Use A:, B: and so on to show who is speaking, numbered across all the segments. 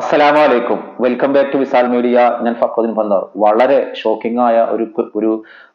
A: അസ്സലാമു അലൈക്കും welcome back to Visal media ഞാൻ ഫക്രുദ്ദീൻ പന്താർ. വളരെ ഷോക്കിംഗ് ആയ ഒരു ഒരു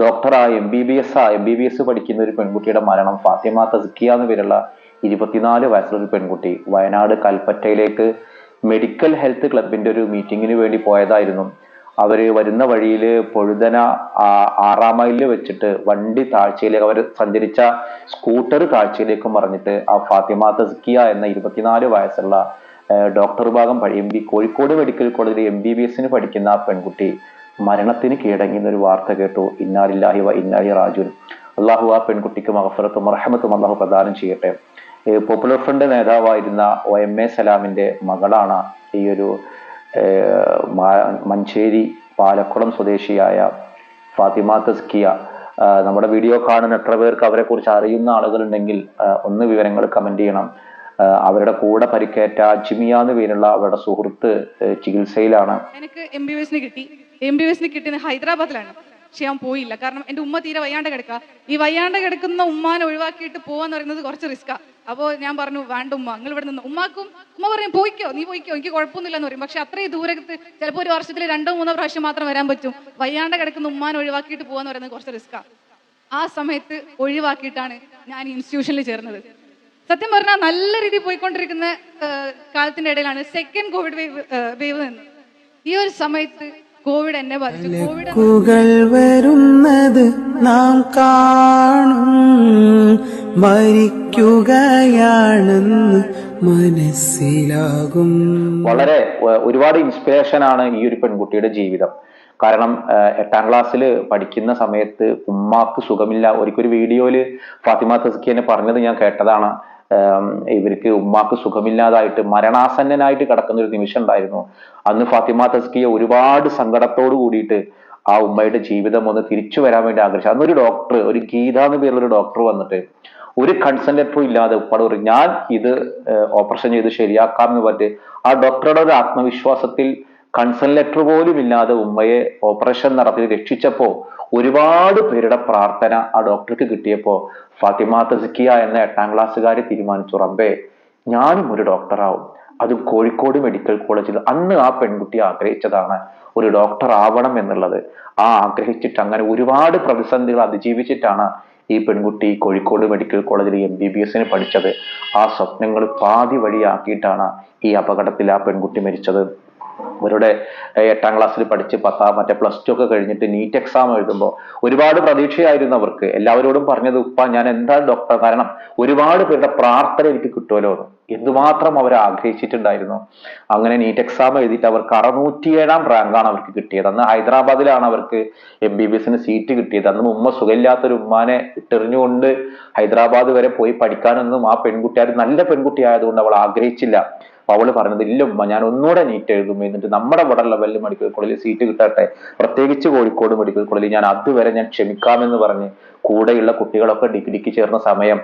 A: ഡോക്ടറായ എം ബി ബി എസ് ആ എം ബി ബി എസ് പഠിക്കുന്ന ഒരു പെൺകുട്ടിയുടെ മരണം. ഫാത്തിമ തസ്കിയ എന്ന പേരുള്ള ഇരുപത്തിനാല് വയസ്സുള്ള ഒരു പെൺകുട്ടി വയനാട് കൽപ്പറ്റയിലേക്ക് മെഡിക്കൽ ഹെൽത്ത് ക്ലബിന്റെ ഒരു മീറ്റിങ്ങിന് വേണ്ടി പോയതായിരുന്നു. അവർ വരുന്ന വഴിയിൽ പൊഴുതന ആറാം മൈലിൽ വെച്ചിട്ട് വണ്ടി താഴ്ചയിലേക്ക് അവർ സഞ്ചരിച്ച സ്കൂട്ടർ താഴ്ചയിലേക്ക് മറിഞ്ഞിട്ട് ആ ഫാത്തിമ തസ്കിയ എന്ന ഇരുപത്തിനാല് വയസ്സുള്ള ഡോക്ടർ വിഭാഗം എം ബി കോഴിക്കോട് മെഡിക്കൽ കോളേജിൽ എം ബി ബി എസിന് പഠിക്കുന്ന ആ പെൺകുട്ടി മരണത്തിന് കീഴടങ്ങിയെന്ന ഒരു വാർത്ത കേട്ടു. ഇന്നാലില്ലാഹി വ ഇന്നാലി റാജുൻ അള്ളാഹു ആ പെൺകുട്ടിക്ക് മഹഫറത്തും റഹമത്തും അള്ളാഹു പ്രദാനം ചെയ്യട്ടെ. പോപ്പുലർ ഫ്രണ്ട് നേതാവായിരുന്ന ഒ എം എ സലാമിന്റെ മകളാണ് ഈ ഒരു മഞ്ചേരി പാലക്കുളം സ്വദേശിയായ ഫാത്തിമ തസ്കിയ. നമ്മുടെ വീഡിയോ കാണുന്ന എത്ര പേർക്ക് അവരെ കുറിച്ച് അറിയുന്ന ആളുകളുണ്ടെങ്കിൽ ഒന്ന് വിവരങ്ങൾ കമന്റ് ചെയ്യണം. അവരുടെ കൂടെ പരിക്കേറ്റ ജിമിയ എന്ന് പേരുള്ള അവരുടെ സുഹൃത്ത് ചികിത്സയിലാണ്.
B: എനിക്ക് എം ബി എസിന് കിട്ടി. എം ബി എസിന് കിട്ടിയത് ഹൈദരാബാദിലാണ്. പക്ഷെ ഞാൻ പോയില്ല. കാരണം എന്റെ ഉമ്മ തീരെ വയ്യാണ്ട് കിടക്കുക. ഈ വയ്യാണ്ട് കിടക്കുന്ന ഉമ്മാനെ ഒഴിവാക്കിയിട്ട് പോവാന്ന് പറയുന്നത് കുറച്ച് റിസ്ക്കാ അപ്പോൾ ഞാൻ പറഞ്ഞു വേണ്ട ഉമ്മ നിങ്ങൾ ഇവിടെ നിന്ന് ഉമ്മാക്കും. ഉമ്മ പറയും പോയിക്കോ നീ പോയിക്കോ എനിക്ക് കുഴപ്പമൊന്നുമില്ല എന്ന് പറയും. പക്ഷെ അത്രയും ദൂരത്ത് ചിലപ്പോൾ ഒരു വർഷത്തിൽ രണ്ടോ മൂന്നോ പ്രാവശ്യം മാത്രം വരാൻ പറ്റും. വയ്യാണ്ട് കിടക്കുന്ന ഉമ്മാനെ ഒഴിവാക്കിയിട്ട് പോവാന്ന് പറയുന്നത് കുറച്ച് റിസ്ക്കാ ആ. സമയത്ത് ഒഴിവാക്കിയിട്ടാണ് ഞാൻ ഇൻസ്റ്റിറ്റ്യൂഷനിൽ ചേർന്നത്. സത്യം പറഞ്ഞാൽ നല്ല രീതിയിൽ പോയിക്കൊണ്ടിരിക്കുന്ന കാലത്തിന്റെ ഇടയിലാണ് സെക്കൻഡ് കോവിഡ് വേവ് വേവ് നിന്ന് ഈ ഒരു സമയത്ത് കോവിഡ് എന്നെ ബാധിച്ചു. കോവിഡ്
C: കുകൾ വരുന്നത് നാം കാണും. മരിക്കുകയാണെന്ന് മനസ്സിലാകും.
A: വളരെ ഒരുപാട് ഇൻസ്പിറേഷൻ ആണ് ഈ ഒരു പെൺകുട്ടിയുടെ ജീവിതം. കാരണം എട്ടാം ക്ലാസ്സിൽ പഠിക്കുന്ന സമയത്ത് ഉമ്മാക്ക് സുഖമില്ല. ഒരിക്കലൊരു വീഡിയോയിൽ ഫാത്തിമ തസ്കിയനെ പറഞ്ഞത് ഞാൻ കേട്ടതാണ്. ഇവർക്ക് ഉമ്മാക്ക് സുഖമില്ലാതായിട്ട് മരണാസന്നനായിട്ട് കിടക്കുന്ന ഒരു നിമിഷം ഉണ്ടായിരുന്നു. അന്ന് ഫാത്തിമ തസ്കിയ ഒരുപാട് സങ്കടത്തോട് കൂടിയിട്ട് ആ ഉമ്മയുടെ ജീവിതം ഒന്ന് തിരിച്ചു വരാൻ വേണ്ടി ആഗ്രഹിച്ചു. അന്നൊരു ഡോക്ടർ ഒരു ഗീത എന്ന് പേരുള്ള ഒരു ഡോക്ടർ വന്നിട്ട് ഒരു കൺസെന്റ് ഇല്ലാതെ ഉപ്പാട് പറയും ഞാൻ ഇത് ഓപ്പറേഷൻ ചെയ്ത് ശരിയാക്കാം എന്ന് പറഞ്ഞിട്ട് ആ ഡോക്ടറുടെ ഒരു ആത്മവിശ്വാസത്തിൽ കൺസെന്റ് ലെറ്റർ പോലും ഇല്ലാതെ ഉമ്മയെ ഓപ്പറേഷൻ നടത്തി രക്ഷിച്ചപ്പോ ഒരുപാട് പേരുടെ പ്രാർത്ഥന ആ ഡോക്ടർക്ക് കിട്ടിയപ്പോ ഫാത്തിമ തസ്കിയ എന്ന എട്ടാം ക്ലാസ്സുകാരി തീരുമാനിച്ചു റബ്ബേ ഞാനും ഒരു ഡോക്ടറാവും. അതും കോഴിക്കോട് മെഡിക്കൽ കോളേജിൽ അന്ന് ആ പെൺകുട്ടി ആഗ്രഹിച്ചതാണ് ഒരു ഡോക്ടർ ആവണം എന്നുള്ളത്. ആ ആഗ്രഹിച്ചിട്ട് അങ്ങനെ ഒരുപാട് പ്രതിസന്ധികൾ അതിജീവിച്ചിട്ടാണ് ഈ പെൺകുട്ടി കോഴിക്കോട് മെഡിക്കൽ കോളേജിൽ എം ബി ബി എസിന് പഠിച്ചത്. ആ സ്വപ്നങ്ങൾ പാതി വഴിയാക്കിയിട്ടാണ് ഈ അപകടത്തിൽ ആ പെൺകുട്ടി മരിച്ചത്. അവരുടെ ഏഹ്, എട്ടാം ക്ലാസ്സിൽ പഠിച്ച് പത്താം മറ്റേ പ്ലസ് ടു ഒക്കെ കഴിഞ്ഞിട്ട് നീറ്റ് എക്സാം എഴുതുമ്പോൾ ഒരുപാട് പ്രതീക്ഷയായിരുന്നു അവർക്ക് എല്ലാവരോടും പറഞ്ഞത് ഉപ്പ ഞാൻ എന്താ ഡോക്ടർ കാരണം ഒരുപാട് പേരുടെ പ്രാർത്ഥന എനിക്ക് കിട്ടുമല്ലോ എന്ന്. എന്തുമാത്രം അവർ ആഗ്രഹിച്ചിട്ടുണ്ടായിരുന്നു. അങ്ങനെ നീറ്റ് എക്സാം എഴുതിയിട്ട് അവർക്ക് അറുന്നൂറ്റിയേഴാം റാങ്കാണ് അവർക്ക് കിട്ടിയത്. അന്ന് ഹൈദരാബാദിലാണ് അവർക്ക് എം ബി ബി എസിന് സീറ്റ് കിട്ടിയത്. അന്ന് ഉമ്മ സുഖമില്ലാത്തൊരു ഉമ്മാനെ ഇട്ടെറിഞ്ഞുകൊണ്ട് ഹൈദരാബാദ് വരെ പോയി പഠിക്കാനൊന്നും ആ പെൺകുട്ടി നല്ല പെൺകുട്ടി ആയതുകൊണ്ട് അവൾ ആഗ്രഹിച്ചില്ല. അവൾ പറഞ്ഞത് ഇല്ല ഉമ്മ ഞാൻ ഒന്നുകൂടെ നീറ്റ് എഴുതും. എന്നിട്ട് നമ്മുടെ ഇവിടെ ലെവലിൽ മെഡിക്കൽ കോളേജിൽ സീറ്റ് കിട്ടട്ടെ. പ്രത്യേകിച്ച് കോഴിക്കോട് മെഡിക്കൽ കോളേജിൽ ഞാൻ അതുവരെ ഞാൻ ക്ഷമിക്കാമെന്ന് പറഞ്ഞ് കൂടെയുള്ള കുട്ടികളൊക്കെ ഡിഗ്രിക്ക് ചേർന്ന സമയം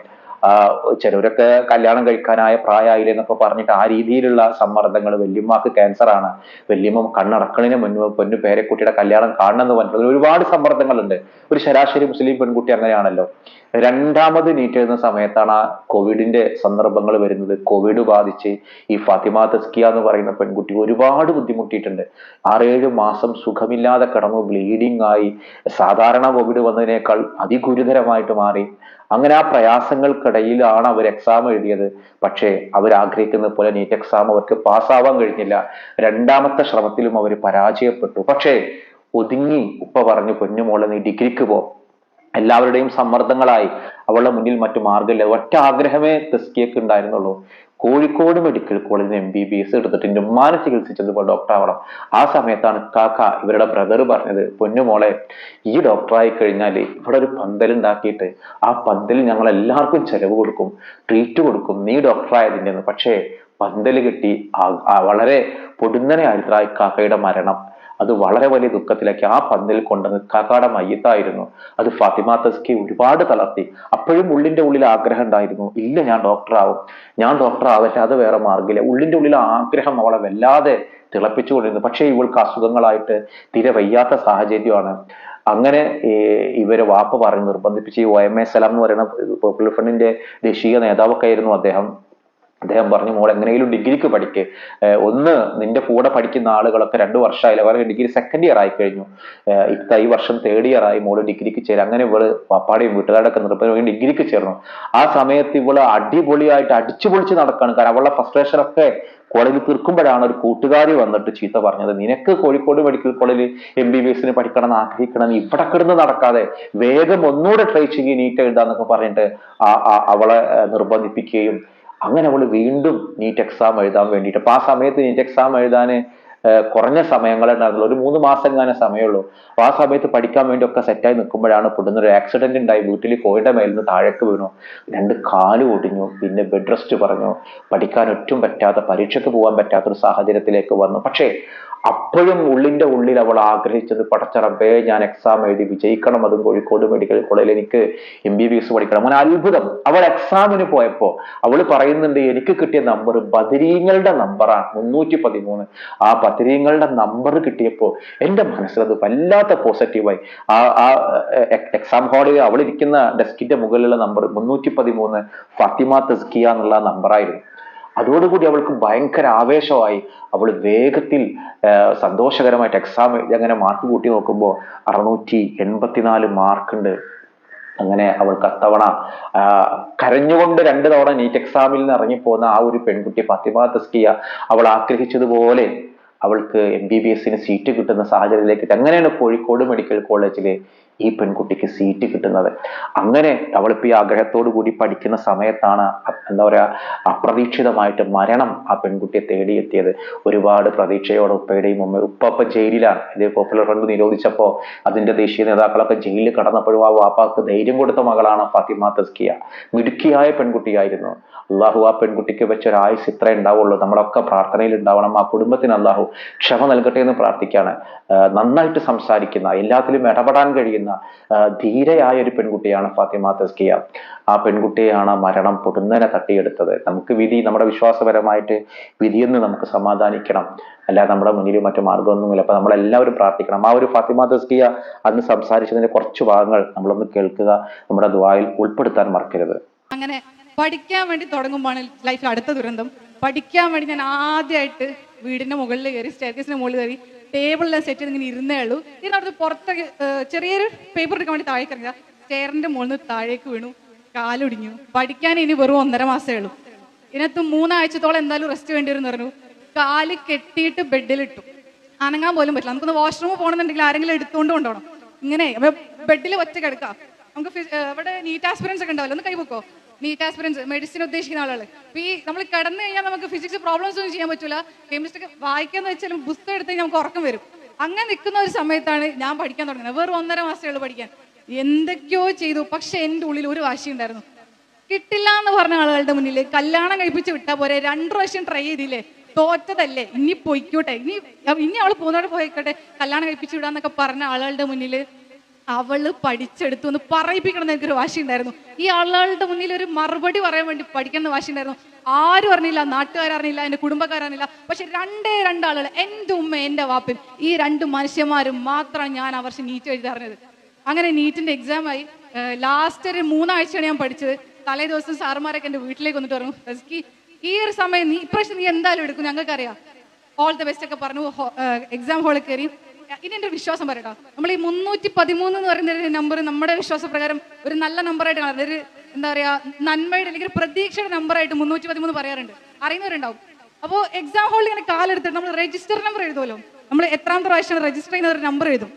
A: ചിലവരൊക്കെ കല്യാണം കഴിക്കാനായ പ്രായമായില്ലേ എന്നൊക്കെ പറഞ്ഞിട്ട് ആ രീതിയിലുള്ള സമ്മർദ്ദങ്ങൾ വല്യമ്മക്ക് ക്യാൻസർ ആണ്. വല്യമ്മ കണ്ണടക്കണിന് മുന്നു പൊന്നു പേരക്കുട്ടിയുടെ കല്യാണം കാണണം എന്ന് പറഞ്ഞിട്ട് ഒരുപാട് സമ്മർദ്ദങ്ങളുണ്ട്. ഒരു ശരാശരി മുസ്ലിം പെൺകുട്ടി അങ്ങനെയാണല്ലോ. രണ്ടാമത് നീറ്റ് എഴുതുന്ന സമയത്താണ് ആ കോവിഡിന്റെ സന്ദർഭങ്ങൾ വരുന്നത്. കോവിഡ് ബാധിച്ച് ഈ ഫാത്തിമ തസ്കിയ എന്ന് പറയുന്ന പെൺകുട്ടി ഒരുപാട് ബുദ്ധിമുട്ടിയിട്ടുണ്ട്. ആറേഴ് മാസം സുഖമില്ലാതെ കിടന്നു ബ്ലീഡിംഗ് ആയി. സാധാരണ കോവിഡ് വന്നതിനേക്കാൾ അതിഗുരുതരമായിട്ട് മാറി. അങ്ങനെ ആ പ്രയാസങ്ങൾക്കിടയിലാണ് അവർ എക്സാം എഴുതിയത്. പക്ഷേ അവർ ആഗ്രഹിക്കുന്നത് പോലെ നീറ്റ് എക്സാം അവർക്ക് പാസ്സാവാൻ കഴിഞ്ഞില്ല. രണ്ടാമത്തെ ശ്രമത്തിലും അവർ പരാജയപ്പെട്ടു. പക്ഷേ ഒതുങ്ങി ഉപ്പ പറഞ്ഞു പൊന്നുമോളെ നീ ഡിഗ്രിക്ക് പോ. എല്ലാവരുടെയും സമ്മർദ്ദങ്ങളായി അവളുടെ മുന്നിൽ മറ്റു മാർഗമില്ല ഒറ്റ ആഗ്രഹമേ തെസ്കിയൊക്കെ ഉണ്ടായിരുന്നുള്ളൂ. കോഴിക്കോട് മെഡിക്കൽ കോളേജിൽ എം ബി ബി എസ് എടുത്തിട്ട് എന്റെ ചികിത്സിച്ചത് ഡോക്ടർ ആവണം. ആ സമയത്താണ് കാക്ക ഇവരുടെ ബ്രദർ പറഞ്ഞത് പൊന്നുമോളെ ഈ ഡോക്ടറായി കഴിഞ്ഞാൽ ഇവിടെ ഒരു പന്തൽ ഉണ്ടാക്കിയിട്ട് ആ പന്തൽ ഞങ്ങൾ എല്ലാവർക്കും ചെലവ് കൊടുക്കും ട്രീറ്റ് കൊടുക്കും. നീ ഡോക്ടറായതിന്റെ പക്ഷേ പന്തൽ കിട്ടി വളരെ പൊടുന്നനെ ആയിട്ടായി കാക്കയുടെ മരണം. അത് വളരെ വലിയ ദുഃഖത്തിലേക്ക് ആ പന്തിൽ കൊണ്ടുവന്ന് കാക്കാട മയ്യത്തായിരുന്നു അത് ഫാത്തിമ തസ്കി ഒരുപാട് തളർത്തി. അപ്പോഴും ഉള്ളിന്റെ ഉള്ളിൽ ആഗ്രഹം ഉണ്ടായിരുന്നു. ഇല്ല ഞാൻ ഡോക്ടറാവും. ഞാൻ ഡോക്ടറാവട്ടെ അത് വേറെ മാർഗമില്ല ഉള്ളിന്റെ ഉള്ളിൽ ആഗ്രഹം അവളെ വല്ലാതെ തിളപ്പിച്ചുകൊണ്ടിരുന്നു പക്ഷേ ഇവൾക്ക് അസുഖങ്ങളായിട്ട് തീരെ വയ്യാത്ത സാഹചര്യമാണ്. അങ്ങനെ ഇവരെ വാപ്പ പറഞ്ഞ് നിർബന്ധിപ്പിച്ച് ഈ ഒ എം എ സലാം എന്ന് പറയുന്ന പോപ്പുലർ ഫ്രണ്ടിന്റെ ദേശീയ നേതാവൊക്കെ ആയിരുന്നു അദ്ദേഹം. അദ്ദേഹം പറഞ്ഞു മോൾ എങ്ങനെയും ഡിഗ്രിക്ക് പഠിക്ക്. ഒന്ന് നിന്റെ കൂടെ പഠിക്കുന്ന ആളുകളൊക്കെ രണ്ട് വർഷമായില്ല? അവർക്ക് ഡിഗ്രി സെക്കൻഡ് ഇയർ ആയി കഴിഞ്ഞു ഇത്ത ഈ വർഷം തേർഡ് ഇയർ ആയി മോൾ ഡിഗ്രിക്ക് ചേരും അങ്ങനെ ഇവൾ പാപ്പാടെയും വീട്ടുകാരുടെ നിർബന്ധം ഡിഗ്രിക്ക് ചേർന്നു. ആ സമയത്ത് ഇവൾ അടിപൊളിയായിട്ട് അടിച്ചു പൊളിച്ച് നടക്കാണ്. കാരണം അവളുടെ ഫ്രസ്ട്രേഷൻ ഒക്കെ കോളേജിൽ തീർക്കുമ്പോഴാണ് ഒരു കൂട്ടുകാരി വന്നിട്ട് ചീത്ത പറഞ്ഞത്. നിനക്ക് കോഴിക്കോട് മെഡിക്കൽ കോളേജിൽ എം ബി ബി എസിന് പഠിക്കണം എന്ന് ആഗ്രഹിക്കണം ഇവിടെ കിടന്ന് നടക്കാതെ വേഗം ഒന്നുകൂടെ ട്രൈ ചെയ്യുകയും നീറ്റ് എഴുതാന്നൊക്കെ പറഞ്ഞിട്ട് ആ- അവളെ നിർബന്ധിപ്പിക്കുകയും അങ്ങനെ അവൾ വീണ്ടും നീറ്റ് എക്സാം എഴുതാൻ വേണ്ടിയിട്ട്. അപ്പൊ ആ സമയത്ത് നീറ്റ് എക്സാം എഴുതാൻ കുറഞ്ഞ സമയങ്ങളെ ഒരു മൂന്ന് മാസം എങ്ങനെ സമയമുള്ളൂ. അപ്പൊ ആ സമയത്ത് പഠിക്കാൻ വേണ്ടി ഒക്കെ സെറ്റായി നിൽക്കുമ്പോഴാണ് പെടുന്ന ഒരു ആക്സിഡന്റ് ഉണ്ടായി വീട്ടിൽ കോഴിയുടെ മേലിൽ നിന്ന് താഴേക്ക് വീണു. രണ്ട് കാൽ ഒടിഞ്ഞു പിന്നെ ബെഡ് റെസ്റ്റ് പറഞ്ഞു. പഠിക്കാൻ ഒറ്റും പറ്റാത്ത പരീക്ഷയ്ക്ക് പോകാൻ പറ്റാത്ത ഒരു സാഹചര്യത്തിലേക്ക് വന്നു. പക്ഷേ അപ്പോഴും ഉള്ളിന്റെ ഉള്ളിൽ അവൾ ആഗ്രഹിച്ചത് പടച്ചറബേ ഞാൻ എക്സാം എഴുതി വിജയിക്കണം. അതും കോഴിക്കോട് മെഡിക്കൽ കോളേജിൽ എനിക്ക് എം ബി ബി എസ് പഠിക്കണം. അങ്ങനെ അത്ഭുതം. അവൾ എക്സാമിന് പോയപ്പോൾ അവൾ പറയുന്നുണ്ട് എനിക്ക് കിട്ടിയ നമ്പർ ബദരീങ്ങളുടെ നമ്പറാണ് മുന്നൂറ്റി പതിമൂന്ന് ആ ബദരീങ്ങളുടെ നമ്പർ കിട്ടിയപ്പോ എന്റെ മനസ്സിലത് വല്ലാത്ത പോസിറ്റീവായി ആ ആ എക്സാം ഹാളിൽ അവൾ ഇരിക്കുന്ന ഡെസ്കിന്റെ മുകളിലുള്ള നമ്പർ മുന്നൂറ്റി പതിമൂന്ന് ഫാത്തിമ തസ്കിയ എന്നുള്ള നമ്പറായിരുന്നു അതോടുകൂടി അവൾക്ക് ഭയങ്കര ആവേശമായി. അവൾ വേഗത്തിൽ സന്തോഷകരമായിട്ട് എക്സാം അങ്ങനെ മാർക്ക് കൂട്ടി നോക്കുമ്പോൾ അറുന്നൂറ്റി എൺപത്തിനാല് മാർക്കുണ്ട് അങ്ങനെ അവൾക്ക് അത്തവണ കരഞ്ഞുകൊണ്ട് രണ്ട് തവണ നീറ്റ് എക്സാമിൽ നിന്ന് ഇറങ്ങിപ്പോന്ന ആ ഒരു പെൺകുട്ടി ഫത്തിമ തസ്കിയ അവൾ ആഗ്രഹിച്ചതുപോലെ അവൾക്ക് എം ബി ബി എസിന് സീറ്റ് കിട്ടുന്ന സാഹചര്യത്തിലേക്ക് അങ്ങനെയാണ് കോഴിക്കോട് മെഡിക്കൽ കോളേജിലെ ഈ പെൺകുട്ടിക്ക് സീറ്റ് കിട്ടുന്നത്. അങ്ങനെ അവളിപ്പോ ഈ ആഗ്രഹത്തോടു കൂടി പഠിക്കുന്ന സമയത്താണ് എന്താ പറയാ അപ്രതീക്ഷിതമായിട്ട് മരണം ആ പെൺകുട്ടിയെ തേടിയെത്തിയത്. ഒരുപാട് പ്രതീക്ഷയോടെ ഉപ്പയുടെയും ഉമ്മ ഉപ്പ ഇപ്പൊ ജയിലിലാണ്. ഇത് പോപ്പുലർ ഫ്രണ്ട് നിരോധിച്ചപ്പോൾ അതിന്റെ ദേശീയ നേതാക്കളൊക്കെ ജയിലിൽ കടന്നപ്പോഴും ആ വാപ്പാക്ക് ധൈര്യം കൊടുത്ത മകളാണ് ഫാത്തിമ തസ്കിയ. മിടുക്കിയായ പെൺകുട്ടിയായിരുന്നു. അള്ളാഹു ആ പെൺകുട്ടിക്ക് വെച്ച ഒരു ആയുസ് ഇത്രേ ഉണ്ടാവുള്ളൂ. നമ്മളൊക്കെ പ്രാർത്ഥനയിൽ ഉണ്ടാവണം. ആ കുടുംബത്തിന് അള്ളാഹു ക്ഷമ നൽകട്ടെ എന്ന് പ്രാർത്ഥിക്കുകയാണ് നന്നായിട്ട് സംസാരിക്കുന്ന എല്ലാത്തിലും ഇടപെടാൻ കഴിയുന്ന ആ, ധീരയായ ഒരു പെൺകുട്ടിയാണ് ഫാത്തിമ തസ്കിയ. ആ പെൺകുട്ടിയാണ് മരണം പൊടുന്നനെ തട്ടിയെടുത്തത്. നമുക്ക് വിധി നമ്മുടെ വിശ്വാസപരമായിട്ട് വിധിയെന്ന് നമുക്ക് സമാധാനിക്കണം. അല്ലാതെ നമ്മുടെ മുന്നിൽ മറ്റു മാർഗമൊന്നുമില്ല അപ്പൊ നമ്മളെല്ലാവരും പ്രാർത്ഥിക്കണം. ആ ഒരു ഫാത്തിമ തസ്കിയ അന്ന് സംസാരിച്ചതിന്റെ കുറച്ച് ഭാഗങ്ങൾ നമ്മളൊന്ന് കേൾക്കുക നമ്മുടെ ദ്വായിൽ ഉൾപ്പെടുത്താൻ മറക്കരുത്.
B: അങ്ങനെ പഠിക്കാൻ വേണ്ടി തുടങ്ങുമ്പോൾ ലൈഫിൽ അടുത്ത ദുരന്തം. പഠിക്കാൻ വേണ്ടി ഞാൻ ആദ്യമായിട്ട് വീടിന്റെ മുകളിൽ കയറി സ്റ്റേർക്കേസിന്റെ മുകളിൽ കയറി ടേബിളിലെ സെറ്റ് ചെയ്ത് ഇങ്ങനെ ഇരുന്നേ ഉള്ളൂ. ഇതിനടുത്ത് പുറത്തേക്ക് ഏഹ്, ചെറിയൊരു പേപ്പർ എടുക്കാൻ വേണ്ടി താഴേക്ക് ഇറങ്ങിയ സ്റ്റെയറിന്റെ മുകളിൽ നിന്ന് താഴേക്ക് വീണു കാലൊടിഞ്ഞു. പഠിക്കാൻ ഇനി വെറും ഒന്നര മാസമേ ഉള്ളൂ. ഇതിനകത്ത് മൂന്നാഴ്ചത്തോളം എന്തായാലും റെസ്റ്റ് വേണ്ടി വരും പറഞ്ഞു. കാൽ കെട്ടിയിട്ട് ബെഡിലിട്ടു. അനങ്ങാൻ പോലും പറ്റില്ല. നമുക്കൊന്ന് വാഷ്റൂമിൽ പോകണമെന്നുണ്ടെങ്കിൽ ആരെങ്കിലും എടുത്തുകൊണ്ട് കൊണ്ടുപോകണം. ഇങ്ങനെ ബെഡിൽ ഒറ്റ കിടക്കാം നമുക്ക് അവിടെ നീറ്റ് ആസ്പിറൻസ് ഒക്കെ ഉണ്ടാവില്ല? ഒന്ന് കൈവക്കോ നീറ്റ് ആസ്പിറൻസ് മെഡിസിൻ ഉദ്ദേശിക്കുന്ന ആളുകൾ അപ്പൊ ഈ നമ്മൾ കിടന്നു കഴിഞ്ഞാൽ നമുക്ക് ഫിസിക്സ് പ്രോബ്ലംസ് ഒന്നും ചെയ്യാൻ പറ്റില്ല കെമിസ്ട്രി വായിക്കാന്ന് വെച്ചാലും പുസ്തകം എടുത്ത് കഴിഞ്ഞാൽ നമുക്ക് ഉറക്കം വരും. അങ്ങനെ നിൽക്കുന്ന ഒരു സമയത്താണ് ഞാൻ പഠിക്കാൻ തുടങ്ങുന്നത്. വെറും ഒന്നര മാസമേ ഉള്ളൂ പഠിക്കാൻ. എന്തൊക്കെയോ ചെയ്തു. പക്ഷെ എന്റെ ഉള്ളിൽ ഒരു വാശി ഉണ്ടായിരുന്നു. കിട്ടില്ല എന്ന് പറഞ്ഞ ആളുകളുടെ മുന്നിൽ കല്യാണം കഴിപ്പിച്ച് വിട്ടാ പോരെ. രണ്ടു പ്രാവശ്യം ട്രൈ ചെയ്തില്ലേ? തോറ്റതല്ലേ? ഇനി പൊയ്ക്കോട്ടെ. ഇനി ഇനി അവൾ പോകുന്നവിടെ പോയിക്കോട്ടെ. കല്യാണം കഴിപ്പിച്ച് വിടാന്നൊക്കെ പറഞ്ഞ ആളുകളുടെ മുന്നിൽ അവൾ പഠിച്ചെടുത്തു എന്ന് പറയിപ്പിക്കണം എനിക്കൊരു വാശി ഉണ്ടായിരുന്നു. ഈ ആളുകളുടെ മുന്നിൽ ഒരു മറുപടി പറയാൻ വേണ്ടി പഠിക്കണം വാശി ഉണ്ടായിരുന്നു. ആരും അറിഞ്ഞില്ല നാട്ടുകാരറിഞ്ഞില്ല എന്റെ കുടുംബക്കാരറിഞ്ഞില്ല പക്ഷെ രണ്ടേ രണ്ടാളുകൾ എന്റെ ഉമ്മ എന്റെ വാപ്പൻ ഈ രണ്ട് മനുഷ്യന്മാരും മാത്രമാണ് ഞാൻ ആ വർഷം നീറ്റ് എഴുതി അറിഞ്ഞത്. അങ്ങനെ നീറ്റിന്റെ എക്സാം ആയി. ലാസ്റ്റ് ഒരു മൂന്നാഴ്ചയാണ് ഞാൻ പഠിച്ചത്. തലേ ദിവസം സാറുമാരൊക്കെ എന്റെ വീട്ടിലേക്ക് വന്നിട്ട് പറഞ്ഞു ഈ ഒരു സമയം നീ ഇപ്രാവശ്യം നീ എന്തായാലും എടുക്കും ഞങ്ങൾക്കറിയാം. ഓൾ ദ ബെസ്റ്റ് ഒക്കെ പറഞ്ഞു എക്സാം ഹാളിൽ കയറി. ഇനി എന്റെ വിശ്വാസം പറയട്ടോ. നമ്മൾ ഈ മുന്നൂറ്റി പതിമൂന്ന് എന്ന് പറയുന്ന ഒരു നമ്പർ നമ്മുടെ വിശ്വാസപ്രകാരം ഒരു നല്ല നമ്പറായിട്ട് കാണുന്നത് ഒരു എന്താ പറയാ നന്മയുടെ അല്ലെങ്കിൽ പ്രതീക്ഷയുടെ നമ്പറായിട്ട് മുന്നൂറ്റി പതിമൂന്ന് പറയാറുണ്ട്. അറിയുന്നവരുണ്ടാവും. അപ്പോൾ എക്സാം ഹോളിൽ ഇങ്ങനെ കാലെടുത്തിട്ട് നമ്മൾ രജിസ്റ്റർ നമ്പർ എഴുതുമല്ലോ. നമ്മൾ എത്രാമത്തെ പ്രാവശ്യം രജിസ്റ്റർ ചെയ്യുന്ന ഒരു നമ്പർ എഴുതും.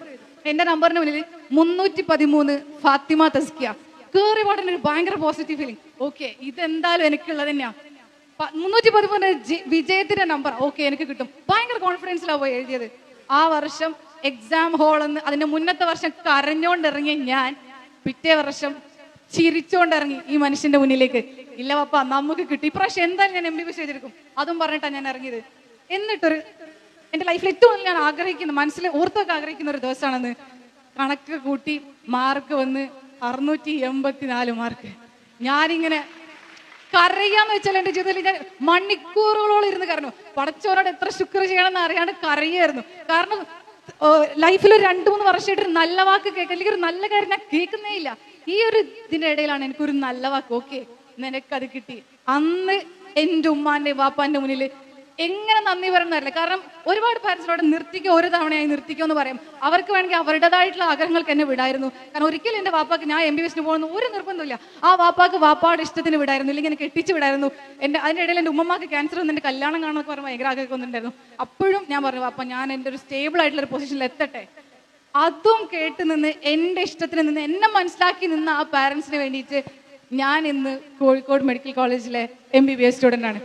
B: എന്റെ നമ്പറിന് മുന്നിൽ മുന്നൂറ്റി പതിമൂന്ന് ഫാത്തിമ തസ്കിയ. കേറി പാടുന്ന ഒരു ഭയങ്കര പോസിറ്റീവ് ഫീലിംഗ് ഓക്കെ ഇതെന്തായാലും എനിക്കുള്ളത് തന്നെയാ. മുന്നൂറ്റി പതിമൂന്ന് വിജയത്തിന്റെ നമ്പർ ഓക്കെ എനിക്ക് കിട്ടും. ഭയങ്കര കോൺഫിഡൻസിലാണ് പോയി എഴുതിയത്. ആ വർഷം എക്സാം ഹോൾ എന്ന് അതിന്റെ മുന്നത്തെ വർഷം കരഞ്ഞോണ്ടിറങ്ങി ഞാൻ പിറ്റേ വർഷം ചിരിച്ചോണ്ടിറങ്ങി ഈ മനുഷ്യന്റെ മുന്നിലേക്ക്. ഇല്ല പപ്പ നമുക്ക് കിട്ടി. ഇപ്രാവശ്യം എന്തായാലും ഞാൻ എം ബി ബി ചെയ്തെടുക്കും അതും പറഞ്ഞിട്ടാണ് ഞാൻ ഇറങ്ങിയത്. എന്നിട്ടൊരു എന്റെ ലൈഫിൽ ഏറ്റവും ഞാൻ ആഗ്രഹിക്കുന്ന മനസ്സിൽ ഓർത്തൊക്കെ ആഗ്രഹിക്കുന്ന ഒരു ദിവസമാണെന്ന്. കണക്ക് കൂട്ടി മാർക്ക് വന്ന് അറുന്നൂറ്റി എൺപത്തിനാല് മാർക്ക് ഞാനിങ്ങനെ കരയാന്ന് വെച്ചാൽ എന്റെ ജീവിതത്തിൽ ഞാൻ മണിക്കൂറുകളോളം ഇരുന്ന് കരഞ്ഞു. പടച്ചോനോട് എത്ര ശുക്ർ ചെയ്യണമെന്ന് അറിയാണ്ട് കരയായിരുന്നു. കാരണം ലൈഫിൽ ഒരു രണ്ടു മൂന്ന് വർഷമായിട്ട് ഒരു നല്ല വാക്ക് കേൾക്കുക അല്ലെങ്കിൽ ഒരു നല്ല കാര്യം ഞാൻ കേൾക്കുന്നേ ഇല്ല ഈ ഒരു ഇതിന്റെ ഇടയിലാണ് എനിക്കൊരു നല്ല വാക്ക്. ഓക്കെ നിനക്കത് കിട്ടി. അന്ന് എന്റെ ഉമ്മാന്റെ വാപ്പാന്റെ മുന്നിൽ എങ്ങനെ നന്ദി പറയുന്നതല്ലേ. കാരണം ഒരുപാട് പാരൻസിനോട് നിർത്തിക്കോ ഒരു തവണയായി നിർത്തിക്കോ എന്ന് പറയും. അവർക്ക് വേണമെങ്കിൽ അവരുടേതായിട്ടുള്ള ആഗ്രഹങ്ങൾക്ക് എന്നെ വിടായിരുന്നു. കാരണം ഒരിക്കലും എന്റെ വാപ്പാക്ക് ഞാൻ എം ബി ബിസിന് പോകുന്ന ഒരു നിർബന്ധമില്ല ആ വാപ്പാക്ക് വാപ്പാട് ഇഷ്ടത്തിന് വിടായിരുന്നു. ഇല്ലെങ്കിൽ എന്നെ കെട്ടിച്ച് വിടായിരുന്നു. എന്റെ അതിന്റെ ഇടയിൽ എന്റെ ഉമ്മമാക്ക് ക്യാൻസർ വന്ന് എന്റെ കല്യാണം കാണാനൊക്കെ പറഞ്ഞാൽ ഭയങ്കര ആഗ്രഹമൊക്കെ അപ്പോഴും ഞാൻ പറഞ്ഞു വാപ്പ ഞാൻ എന്റെ ഒരു സ്റ്റേബിൾ ആയിട്ടുള്ള ഒരു പൊസിഷനിൽ എത്തട്ടെ. അതും കേട്ട് നിന്ന് എന്റെ ഇഷ്ടത്തിന് നിന്ന് എന്നെ മനസ്സിലാക്കി നിന്ന് ആ പാരൻസിന് വേണ്ടിയിട്ട് ഞാൻ ഇന്ന് കോഴിക്കോട് മെഡിക്കൽ കോളേജിലെ M B B S student ആണ്.